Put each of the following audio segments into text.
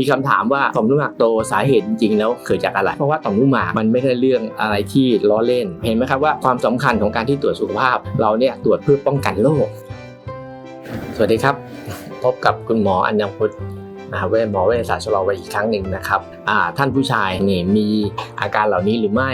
มีคำถามว่าต่อมลูกหมากโตสาเหตุจริงๆแล้วเกิดจากอะไร เพราะว่าต่อมลูกหมากมันไม่ใช่เรื่องอะไรที่ล้อเล่น เห็นไหมครับว่าความสำคัญของการที่ตรวจสุขภาพ เราเนี่ยตรวจเพื่อป้องกันโรค สวัสดีครับ พบกับคุณหมออัญญพุทธมหาเวชหมอเวชศาสตร์ชะลอวัยอีกครั้งหนึ่งนะครับท่านผู้ชายนี่มีอาการเหล่านี้หรือไม่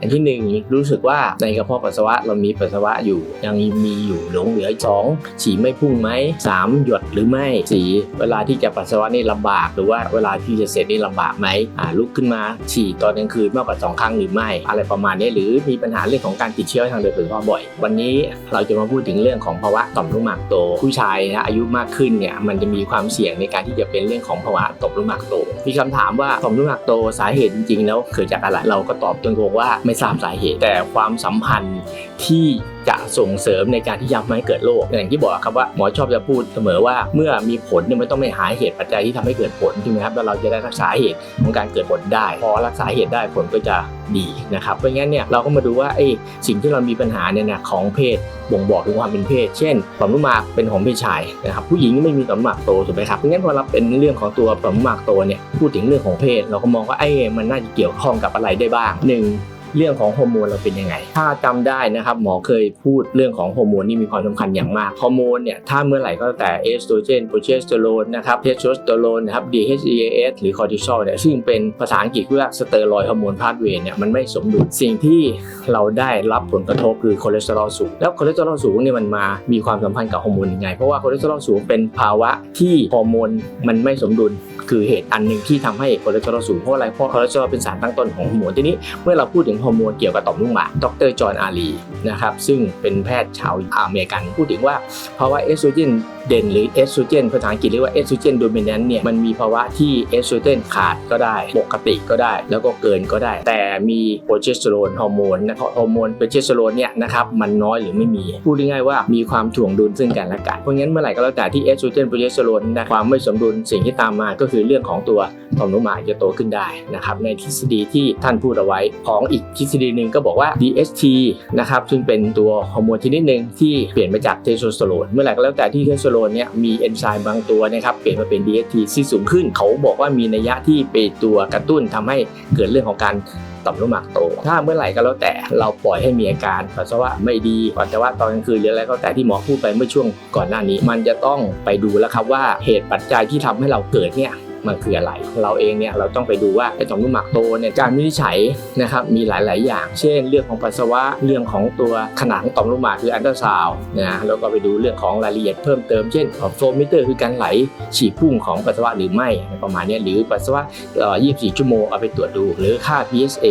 อันที่หนึ่งรู้สึกว่าในกระเพาะปัสสาวะเรามีปัสสาวะอยู่ ยังมีอยู่หลงเหลือสองฉี่ไม่พุ่งไหมสามหยดหรือไม่สี่เวลาที่จะปัสสาวะนี่ลำบาก หรือว่าเวลาที่จะเสร็จนี่ลำบากไหมอ่าลุกขึ้นมาฉี่ตอนกลางคืนมากกว่าสองครั้งหรือไม่ อะไรประมาณนี้หรือมีปัญหาเรื่องของการติดเชื้อทางเดินปัสสาวะบ่อย วันนี้เราจะมาพูดถึงเรื่องของภาวะต่อมลูกหมากโต ผู้ชายนะอายุมากขึ้นเนี่ยมันจะมีความเสี่ยงในการที่จะเป็นเรื่องของภาวะต่อมลูกหมากโต มีคำถามว่าต่อมลูกหมากโตสาเหตุจริงๆแล้วเกิดจากอะไรเราก็ตอบตรงๆว่าไม่ทราบสาเหตุ แต่ความสัมพันธ์ที่จะส่งเสริมในการที่จะไม่ให้เกิดโรคอย่างที่บอกครับว่าหมอชอบจะพูดเสมอว่าเมื่อมีผลเนี่ยมันต้องไม่หาเหตุปัจจัยที่ทำให้เกิดผลใช่ไหมครับแล้วเราจะได้รักษาเหตุของการเกิดผลได้ พอรักษาเหตุได้ผลก็จะดีนะครับเพราะงั้นเนี่ยเราก็มาดูว่าไอ้สิ่งที่เรามีปัญหาเนี่ยนะของเพศบ่งบอกถึงความเป็นเพศ เช่นต่อมลูกหมากเป็นของเพศชายนะครับผู้หญิงไม่มีต่อมลูกหมากโตถูกไหมครับเพราะงั้นพอเราเป็นเรื่องของตัวต่อมลูกหมากโตเนี่ยพูดถึงเรื่องของเพศ เราก็มองว่าไอ้มันน่าจะเกี่ยวข้องกับอะไรได้บ้างหนึ่ง เรื่องของฮอร์โมนเราเป็นยังไง ถ้าจำได้นะครับหมอเคยพูดเรื่องของฮอร์โมนนี่มีความสำคัญอย่างมากฮอร์โมนเนี่ยถ้าเมื่อไหร่ก็แต่เอสโตรเจนโปรเจสเตอโรนนะครับเทสโทสเตอโรนนะครับ DHEAS หรือคอร์ติซอลเนี่ยซึ่งเป็นภาษาอังกฤษเรียกว่าสเตอรอยฮอร์โมนพาธเวย์เนี่ยมันไม่สมดุลสิ่งที่เราได้รับผลกระทบคือคอเลสเตอรอลสูงแล้วคอเลสเตอรอลสูงเนี่ยมันมามีความสัมพันธ์กับฮอร์โมนยังไงเพราะว่าคอเลสเตอรอลสูงเป็นภาวะที่ฮอร์โมนมันไม่สมดุลคือเหตุอันหนึ่งที่ทำให้คอเลสเตอรอลสูงเพราะอะไรเพราะคอเลสเตอรอลเป็นสารตั้งต้นของฮอร์โมนทีนี้เมื่อเราพูดถึงฮอร์โมนเกี่ยวกับต่อมลูกหมากดรจอห์นอาลีนะครับซึ่งเป็นแพทย์ชาวอเมริกันพูดถึงว่าภาวะเอสโตรเจน เด่นหรือเอสโตรเจนภาษาอังกฤษเรียกว่าเอสโตรเจนโดมิเนนต์เนี่ยมันมีภาวะที่เอสโตรเจนขาดก็ได้ ปกติก็ได้ แล้วก็เกินก็ได้ แต่มีโปรเจสเตอโรนฮอร์โมนนะครับฮอร์โมนโปรเจสเตอโรนเนี่ยนะครับมันน้อยหรือไม่มี พูดง่ายๆว่ามีความถ่วงดุลซึ่งกันและกัน เพราะงั้นเมื่อไหร่ก็แล้วแต่ที่เอสโตรเจนโปรเจสเตอโรนนะความไม่สมดุลสิ่งที่ตามมาก็คือเรื่องของตัวต่อมลูกหมากจะโตขึ้นได้นะครับในทฤษฎีที่ท่านพูดเอาไว้ ของอีกทฤษฎีหนึ่งก็บอกว่า DHT นะครับซึ่งเป็นตัวฮอร์โมนชนิดหนึ่งที่เปลี่ยนมาจากเทสโทสเตอโรนเมื่อไหร่ก็แล้วแต่ที่เทสโทสเตอโรนเนี่ยมีเอนไซม์บางตัวนะครับเปลี่ยนมาเป็น DHT ที่สูงขึ้น เขาบอกว่ามีนัยยะที่เป็นตัวกระตุ้นทำให้เกิดเรื่องของการต่อมลูกหมากโต ถ้าเมื่อไหร่ก็แล้วแต่เราปล่อยให้มีอาการปัสสาวะไม่ดีปัสสาวะตอนกลางคืนหรืออะไรก็แต่ที่หมอพูดไปเมื่อช่วงก่อนหน้านี้ มันจะต้องไปดูแล้วครับว่าเหตุปัจจัยที่ทำให้เราเกิดเนี่ย มันคืออะไร เราเองเนี่ยเราต้องไปดูว่าไอ้ต่อมลูกหมากโตเนี่ยการวินิจฉัยนะครับมีหลาย ๆ อย่าง เช่น เรื่องของปัสสาวะเรื่องของตัวขนาดของต่อมลูกหมากคืออันตราซาวนะแล้วก็ไปดูเรื่องของรายละเอียดเพิ่มเติมเช่นโฟมิเตอร์คือการไหลฉี่พุ่งของปัสสาวะหรือไม่ประมาณนี้หรือปัสสาวะ 24 ชั่วโมงเอาไปตรวจดู หรือค่า PSA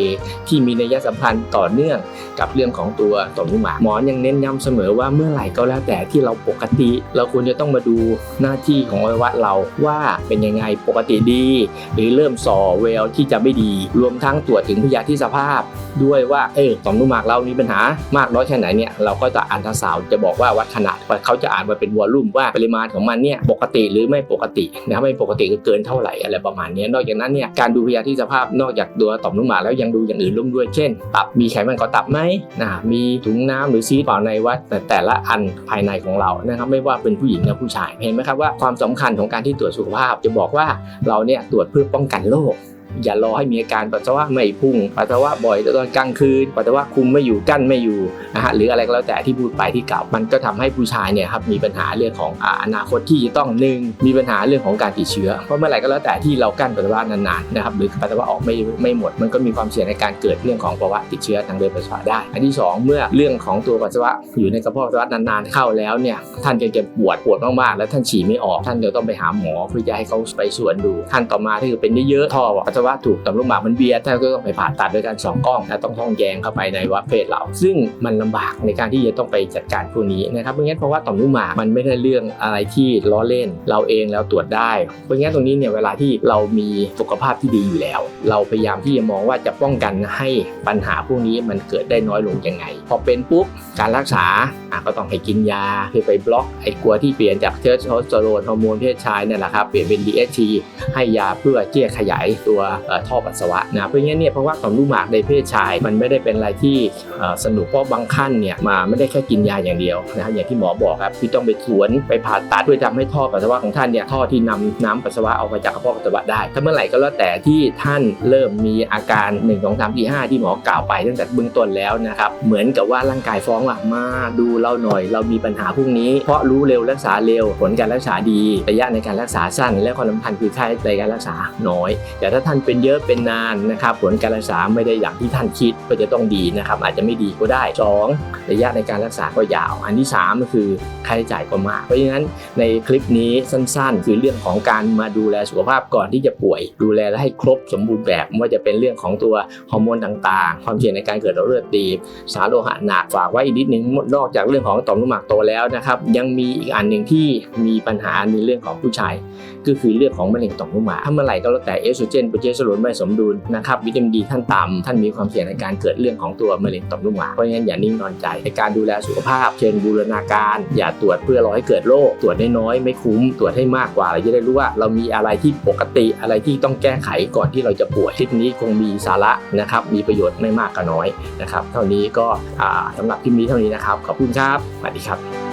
ที่มีนัยสัมพันธ์ต่อเนื่องกับเรื่องของตัวต่อมลูกหมากหมอยังเน้นย้ำเสมอว่าเมื่อไหร่ก็แล้วแต่ที่เราปกติ เราควรจะต้องมาดูหน้าที่ของอวัยวะเราว่าเป็นยังไงปกกติดี หรือเริ่มส่อแววที่จะไม่ดี รวมทั้งตรวจถึงพยาธิสภาพ ด้วยว่าเออต่อมลูกหมากเรามีปัญหามากน้อยแค่ไหนเนี่ยเราก็จะอ่านทางสาวจะบอกว่าวัดขนาดเขาจะอ่านมาเป็นวอลลุ่มว่าปริมาณของมันเนี่ยปกติหรือไม่ปกตินะไม่ปกติก็เกินเท่าไหร่อะไรประมาณนี้นอกจากนั้นเนี่ยการดูพยาธิสภาพนอกจากตัวต่อมลูกหมากแล้วยังดูอย่างอื่นร่วมด้วยเช่นตับมีไขมันก่อตับไหมนะมีถุงน้ำหรือซีสเปล่าในวัดแต่แต่ละอันภายในของเรานะครับไม่ว่าเป็นผู้หญิงหรือผู้ชายเห็นไหมครับว่าความสำคัญของการที่ตรวจสุขภาพจะบอกว่าเราเนี่ยตรวจเพื่อป้องกันโรค อย่ารอให้มีอาการปัสสาวะไม่พุ่งปัสสาวะบ่อยตอนกลางคืนปัสสาวะคุมไม่อยู่กั้นไม่อยู่นะฮะหรืออะไรก็แล้วแต่ที่พูดไปที่กล่าวมันก็ทำให้ผู้ชายเนี่ยครับมีปัญหาเรื่องของอนาคตที่จะต้องหนึ่งมีปัญหาเรื่องของการติดเชื้อ เพราะเมื่อไหร่ก็แล้วแต่ที่เรากั้นปัสสาวะนานๆนะครับหรือปัสสาวะออกไม่ไม่หมด มันก็มีความเสี่ยงในการเกิดเรื่องของภาวะติดเชื้อทางเดินปัสสาวะได้ อันที่สองเมื่อเรื่องของตัวปัสสาวะอยู่ในกระเพาะปัสสาวะนานๆเข้าแล้วเนี่ยท่านจะจะปวดปวดมากๆแล้วท่านฉี่ไม่ออก ท่านจะต้องไปหาหมอเพื่อจะให้เขาไปสวนดูขั้นต่อมาถ้าเกิดเป็นเยอะๆท่อปัสสาวะว่าถูกต่อมลูกหมากมันเบียดท่านก็ต้องไปผ่าตัดด้วยการสองกล้องและต้องท่องแยงเข้าไปในวัดเพศเรา ซึ่งมันลำบากในการที่จะต้องไปจัดการพวกนี้นะครับเพราะงั้นเพราะว่าต่อมลูกหมากมันไม่ใช่เรื่องอะไรที่ล้อเล่น เราเองแล้วตรวจได้ เพราะงั้นตรงนี้เนี่ยเวลาที่เรามีสุขภาพที่ดีอยู่แล้ว เราพยายามที่จะมองว่าจะป้องกันให้ปัญหาพวกนี้มันเกิดได้น้อยลงยังไง พอเป็นปุ๊บการรักษาก็ต้องให้กินยาเพื่อไปบล็อกไอ้กลัวที่เปลี่ยนจากเทสโทสเตอโรนฮอร์โมนเพศชายเนี่ยแหละครับเปลี่ยนเป็น DHT ให้ยาเพื่อที่จะขยายตัวท่อปัสสาวะนะเพราะงั้นเนี่ยเพราะว่าต่อมลูกหมากในเพศชาย มันไม่ได้เป็นอะไรที่สนุกเพราะบางขั้นเนี่ยมาไม่ได้แค่กินยาอย่างเดียวนะอย่างที่หมอบอกครับที่ต้องไปสวนไปผ่าตัดเพื่อทำให้ท่อปัสสาวะของท่านเนี่ยท่อที่นำน้ำปัสสาวะออกมาจากกระเพาะปัสสาวะได้ ถ้าเมื่อไหร่ก็แล้วแต่ที่ท่านเริ่มมีอาการ1 2 3 4 5ที่หมอกล่าวไปตั้งแต่เบื้องต้นแล้วนะครับเหมือนกับว่าร่างกายฟ้องว่ามาดูเราหน่อย เรามีปัญหาพวกนี้ เพราะรู้เร็วรักษาเร็วผลการรักษาดีระยะในการรักษาสั้น และความสำคัญคือค่าใช้จ่ายในการรักษาน้อย แต่ถ้าท่านเป็นเยอะเป็นนานนะครับผลการรักษาไม่ได้อย่างที่ท่านคิดก็จะต้องดีนะครับอาจจะไม่ดีก็ได้สองระยะในการรักษาก็ยาว อันที่สามก็คือค่าใช้จ่ายก็มาก เพราะฉะนั้นในคลิปนี้สั้นๆ คือเรื่องของการมาดูแลสุขภาพก่อนที่จะป่วย ดูแลและให้ครบสมบูรณ์แบบไม่ว่าจะเป็นเรื่องของตัวฮอร์โมนต่างๆ ความเสี่ยงในการเกิดโรคเลือดตีบสารโลหะหนักฝากไว้อีกนิดนึงนอกจากเรื่องของต่อมลูกหมากโตแล้วนะครับยังมีอีกอันหนึ่งที่มีปัญหาในเรื่องของผู้ชาย ก็คือเรื่องของมะเร็งต่อมลูกหมากถ้าเมื่อไหร่ก็แล้วแต่เอสโตรเจนโปรเจเตอโรนไม่สมดุลนะครับวิตามินดีท่านต่ำท่านมีความเสี่ยงในการเกิดเรื่องของตัวมะเร็งต่อมลูกหมากเพราะงั้นอย่านิ่งนอนใจในการดูแลสุขภาพ เช่นบูรณาการ อย่าตรวจเพื่อรอให้เกิดโรคตรวจได้น้อยไม่คุ้มตรวจให้มากกว่าเราจะได้รู้ว่า เรามีอะไรที่ปกติอะไรที่ต้องแก้ไขก่อนที่เราจะป่วยคลิปนี้คงมีสาระนะครับมีประโยชน์ไม่มากก็น้อยนะครับเท่านี้ก็อ่าสำหรับคลิปนี้เท่านี้นะครับขอบคุณครับสวัสดีครับ